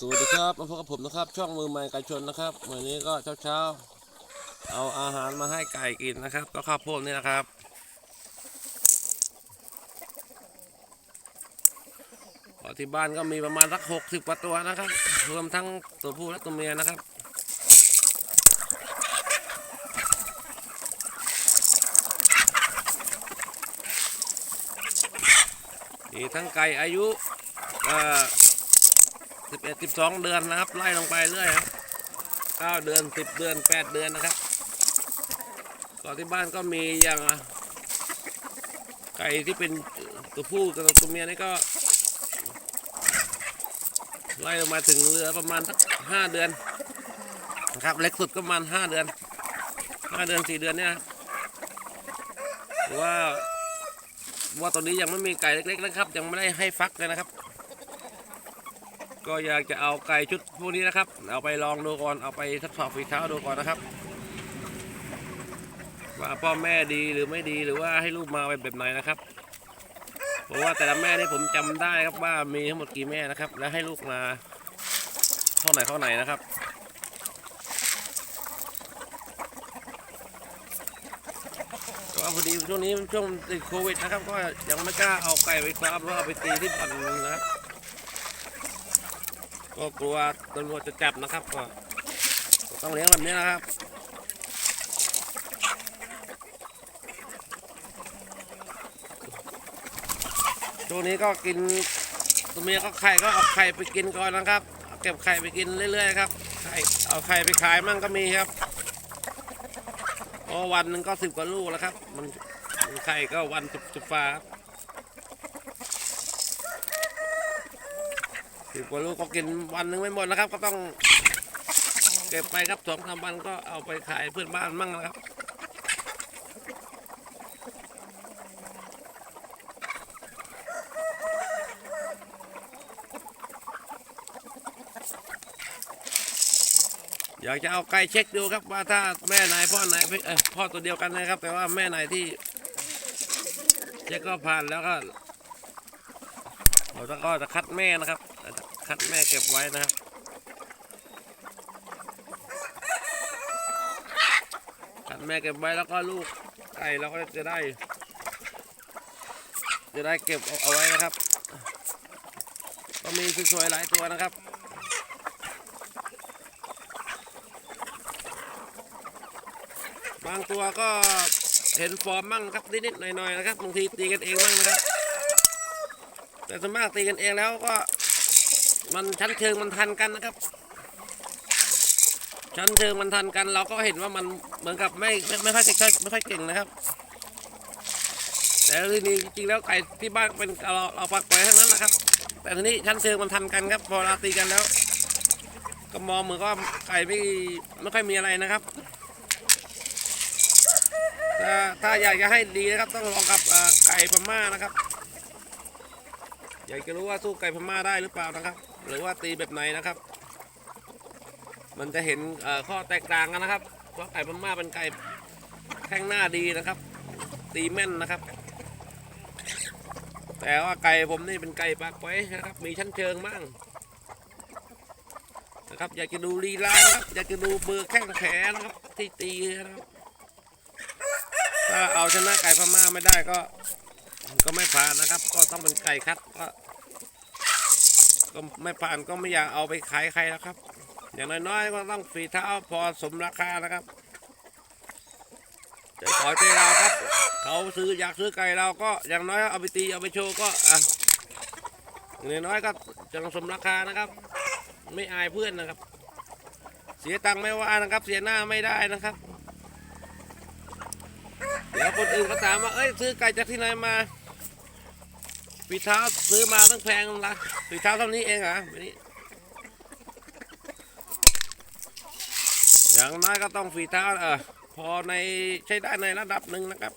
สวัสดีครับมาพบกับผมนะครับ ช่องมือใหม่ไก่ชนนะครับ วันนี้ก็เช้าๆ เอาอาหารมาให้ไก่กินนะครับ ก็ข้าวโพดนี่นะครับ ที่บ้านก็มีประมาณสักหกสิบกว่าตัวนะครับ รวมทั้งตัวผู้และตัวเมียนะครับมีทั้งไก่อายุเอ่อ สิบเอ็ดสิบสองเดือนนะครับ ไล่ลงไปเรื่อยครับเก้าเดือนสิบเดือนแปดเดือนนะครับก็ที่บ้านก็มีอย่างไก่ที่เป็นตัวผู้กับตัวเมียนี่ก็ ไล่ลงมาถึงเรือประมาณสักห้าเดือนนะครับ เล็กสุดก็ประมาณห้าเดือนห้าเดือนสี่เดือนเนี่ยว่าว่าตอนนี้ยังไม่มีไก่เล็กๆนะครับ ยังไม่ได้ให้ฟักเลยนะครับ ก็อยากจะเอาไก่ชุดพวกนี้นะครับ เอาไปลองดูก่อนเอาไปทดสอบฝีเท้าดูก่อนนะครับ ว่าพ่อแม่ดีหรือไม่ดีหรือว่าให้ลูกมาเป็นแบบไหนนะครับเพราะว่าแต่ละแม่นี่ผมจำได้ครับว่ามีทั้งหมดกี่แม่นะครับ และให้ลูกมาเท่าไหนเท่าไหนนะครับก็พอดีช่วงนี้ช่วงติดโควิดนะครับ ก็ยังไม่กล้าเอาไก่ไปครอบหรือว่าเอาไปตีที่บ่อนนะครับ ก็กลัวตำรวจจะจับนะครับก็ต้องเลี้ยงแบบนี้นะครับช่วงนี้ก็กินตัวเมียก็ไข่ก็เอาไข่ไปกินก่อนนะครับเอาเก็บไข่ไปกินเรื่อยๆครับไข่เอาไข่ไปขายมั่งก็มีครับพราะวันหนึ่งก็สิบกว่าลูกแล้วครับ มันไข่ก็วันสิบสิบฟ้าครับ สิบกว่าลูกก็กินวันหนึ่งไม่หมดนะครับ ก็ต้องเก็บไปครับสองสามวันก็เอาไปขายเพื่อนบ้านมั่งนะครับอยากจะเอาไก่เช็คดูครับว่าถ้าแม่ไหนพ่อไหนเอ้ยพ่อตัวเดียวกันนะครับ แต่ว่าแม่ไหนที่เช็คก็ผ่านแล้วก็เราจะก็จะคัดแม่นะครับ คัดแม่เก็บไว้นะครับคัดแม่เก็บไว้แล้วก็ลูกไก่เราก็จะได้ จะได้เก็บเอาไว้นะครับ ก็มีสวยๆหลายตัวนะครับบางตัวก็เห็นฟอร์มมั่งครับนิดๆหน่อยๆนะครับบางทีตีกันเองมั่งนะครับ แต่ส่วนมากตีกันเองแล้วก็ มันชั้นเชิงมันทันกันนะครับ ชั้นเชิงมันทันกัน เราก็เห็นว่ามันเหมือนกับไม่ไม่ไม่ค่อยเก่งไม่ค่อยเก่งนะครับ แต่ทีนี้จริงๆแล้วไก่ที่บ้านเป็นเราเราปักไว้ทั้งนั้นนะครับ แต่ทีนี้ชั้นเชิงมันทันกันครับ พอเราตีกันแล้ว ก็มองเหมือนก็ไก่ไม่ไม่ค่อยมีอะไรนะครับถ้าถ้าอยากจะให้ดีนะครับ ต้องลองกับไก่พม่านะครับ อยากจะรู้ว่าสู้ไก่พม่าได้หรือเปล่านะครับ หรือว่าตีแบบไหนนะครับ มันจะเห็นข้อแตกต่างกันนะครับ เพราะไก่พม่าเป็นไก่แข้งหน้าดีนะครับ ตีแม่นนะครับ แต่ว่าไก่ผมนี่เป็นไก่ปากไว้นะครับ มีชั้นเชิงบ้างนะครับอยากจะดูลีลานะครับอยากจะดูเบอร์แข้งแขนนะครับที่ตีนะครับถ้าเอาชนะไก่พม่าไม่ได้ก็ ก็ไม่ผ่านนะครับ ก็ต้องเป็นไก่คัดก็ ก็ไม่ผ่านก็ไม่อยากเอาไปขายใครแล้วครับ อย่างน้อยๆก็ต้องฝีเท้าพอสมราคานะครับใจขอใจเราครับ เขาซื้ออยากซื้อไก่เราก็อย่างน้อยเอาไปตีเอาไปโชว์ก็อะอย่างน้อยก็จะสมราคานะครับ ไม่อายเพื่อนนะครับ เสียตังค์ไม่ว่านะครับ เสียหน้าไม่ได้นะครับเดี๋ยวคนอื่นก็ถามว่าเอ้ยซื้อไก่จากที่ไหนมาฝีเท้า ซื้อมาตั้งแพงละฝีเท้าเท่านี้เองเหรอแบบนี้อย่างน้อยก็ต้องฝีเท้าเออพอในใช้ได้ในระดับหนึ่งนะครับ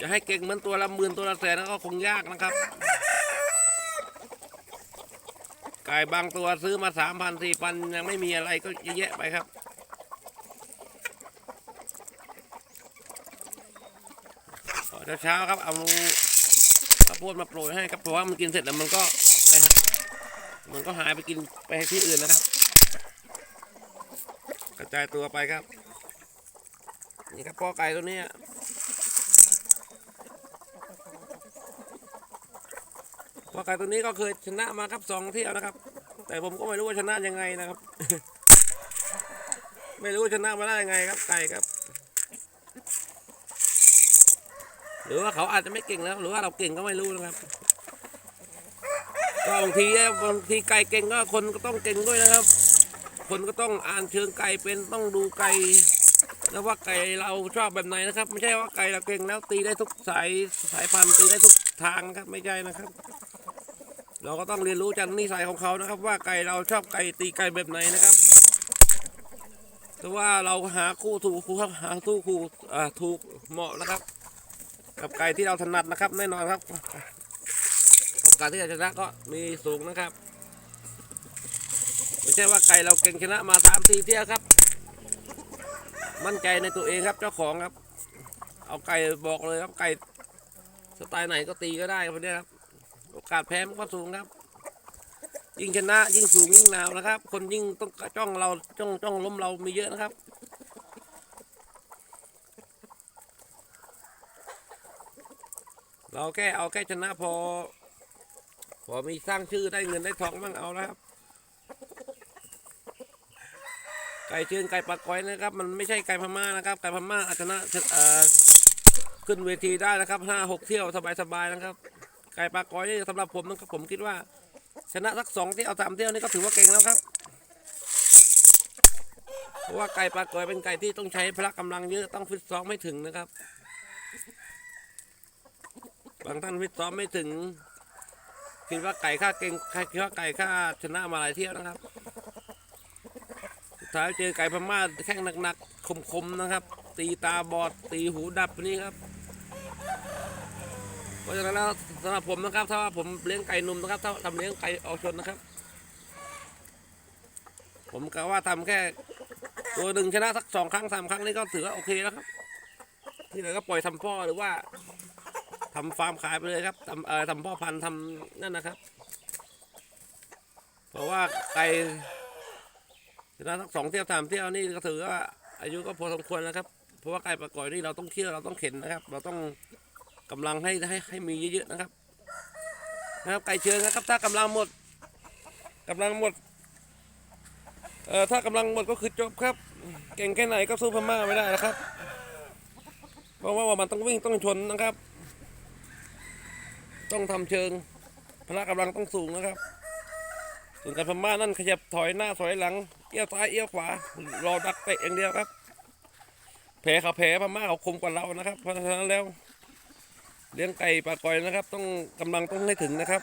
จะให้เก่งเหมือนตัวละหมื่นตัวละแสนก็คงยากนะครับไก่บางตัวซื้อมาสามพันสี่พันยังไม่มีอะไรก็เยอะแยะไปครับ เช้าๆครับเอา ข้าวโพดมาโปรยให้ครับเพราะว่ามันกินเสร็จแล้วมันก็มันก็หายไปกินไปที่อื่นนะครับ กระจายตัวไปครับ นี่ครับพ่อไก่ตัวนี้พ่อไก่ตัวนี้ก็เคยชนะมาครับสองเที่ยวนะครับ แต่ผมก็ไม่รู้ว่าชนะยังไงนะครับ ไม่รู้ว่าชนะมาได้ยังไงครับไก่ครับ ห รือว่าเขาอาจจะไม่เก่งแล้ว หรือว่าเราเก่งก็ไม่รู้นะครับ ก็บางทีบางทีไก่เก่งก็คนก็ต้องเก่งด้วยนะครับ คนก็ต้องอ่านเชิงไก่เป็นต้องดูไก่แล้วว่าไก่เราชอบแบบไหนนะครับ ไม่ใช่ว่าไก่เราเก่งแล้วตีได้ทุกสายสายพันธุ์ตีได้ทุกทางครับไม่ใช่นะครับ เราก็ต้องเรียนรู้จากนิสัยของเขานะครับ ว่าไก่เราชอบไก่ตีไก่แบบไหนนะครับแต่ว่าเราหาคู่ถูกคู่ครับหาคู่คู่อ่าถูกเหมาะนะครับ กับไก่ที่เราถนัดนะครับแน่นอนครับโอกาสที่จะชนะก็มีสูงนะครับไม่ใช่ว่าไก่เราเก่งชนะมาสามสี่เที่ยวครับ มั่นใจในตัวเองครับเจ้าของครับ เอาไก่บอกเลยครับไก่สไตล์ไหนก็ตีก็ได้ครับเนี่ยครับโอกาสแพ้มันก็สูงครับ ยิ่งชนะยิ่งสูงยิ่งหนาวนะครับ คนยิ่งต้องจ้องเราจ้องจ้องล้มเรามีเยอะนะครับ เราแค่เอาแค่ชนะพอ พอมีสร้างชื่อได้เงินได้ทองบ้างเอาแล้วครับ ไก่เชิงไก่ปลากอยนะครับ มันไม่ใช่ไก่พม่านะครับ ไก่พม่าอาจชนะเอ่อขึ้นเวทีได้นะครับห้าหกเที่ยวสบายๆนะครับ ไก่ปลากอยนี่สำหรับผมนะครับผมคิดว่า ชนะสักสองเที่ยวสามเที่ยวนี่ก็ถือว่าเก่งแล้วครับเพราะว่าไก่ปลากอยเป็นไก่ที่ต้องใช้พละกำลังเยอะต้องฟิตซ้อมไม่ถึงนะครับางท่านฟิตซ้อมไม่ถึง คิดว่าไก่ค่าเก่งคิดว่าไก่ค่าชนะมาหลายเที่ยวนะครับ สุดท้ายเจอไก่พม่าแข้งหนักๆคมๆนะครับ ตีตาบอดตีหูดับนี่ครับเพราะฉะนั้นแล้วสำหรับผมนะครับ ถ้าว่าผมเลี้ยงไก่หนุ่มนะครับ ถ้าทำเลี้ยงไก่ออกชนนะครับ ผมกะว่าทำแค่ตัวหนึ่งชนะสักสองครั้งสามครั้งนี่ก็ถือว่าโอเคแล้วครับ ที่เหลือก็ปล่อยทำพ่อหรือว่า ทำฟาร์มขายไปเลยครับทำเอ่อทำพ่อพันธุ์ทำนั่นนะครับ เพราะว่าไก่ชนะสักสองเที่ยวสามเที่ยวนี่ก็ถือว่าอายุก็พอสมควรแล้วครับ เพราะว่าไก่ประกอยนี่เราต้องเที่ยวเราต้องเข็นนะครับ เราต้องกำลังให้ให้ให้มีเยอะๆนะครับ นะครับไก่เชิงนะครับ ถ้ากำลังหมดกำลังหมดเอ่อถ้ากำลังหมดก็คือจบครับ เก่งแค่ไหนก็สู้พม่าไม่ได้นะครับ เพราะว่ามันต้องวิ่งต้องชนนะครับ ต้องทำเชิงพละกำลังต้องสูงนะครับ ส่วนการพม่านั่นขยับถอยหน้าถอยหลังเอี้ยวซ้ายเอี้ยวขวารอดักเตะอย่างเดียวครับแผลเขาแผลพม่าเขาคมกว่าเรานะครับ เพราะฉะนั้นแล้วเลี้ยงไก่ปลากอยนะครับ ต้องกำลังต้องให้ถึงนะครับ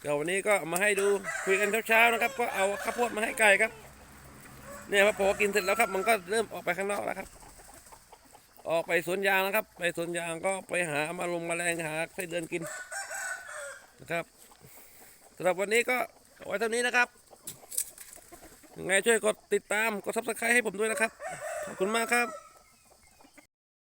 เดี๋ยววันนี้ก็มาให้ดูคุยกันเช้าๆนะครับ ก็เอาข้าวโพดมาให้ไก่ครับ เนี่ยพอกินเสร็จแล้วครับ มันก็เริ่มออกไปข้างนอกแล้วครับ ออกไปสวนยางนะครับ ไปสวนยางก็ไปหามาลงมาแรงหาไส้เดือนกินนะครับสำหรับวันนี้ก็ไว้เท่านี้นะครับยังไงช่วยกดติดตามกดซับสไครต์ให้ผมด้วยนะครับ ขอบคุณมากครับ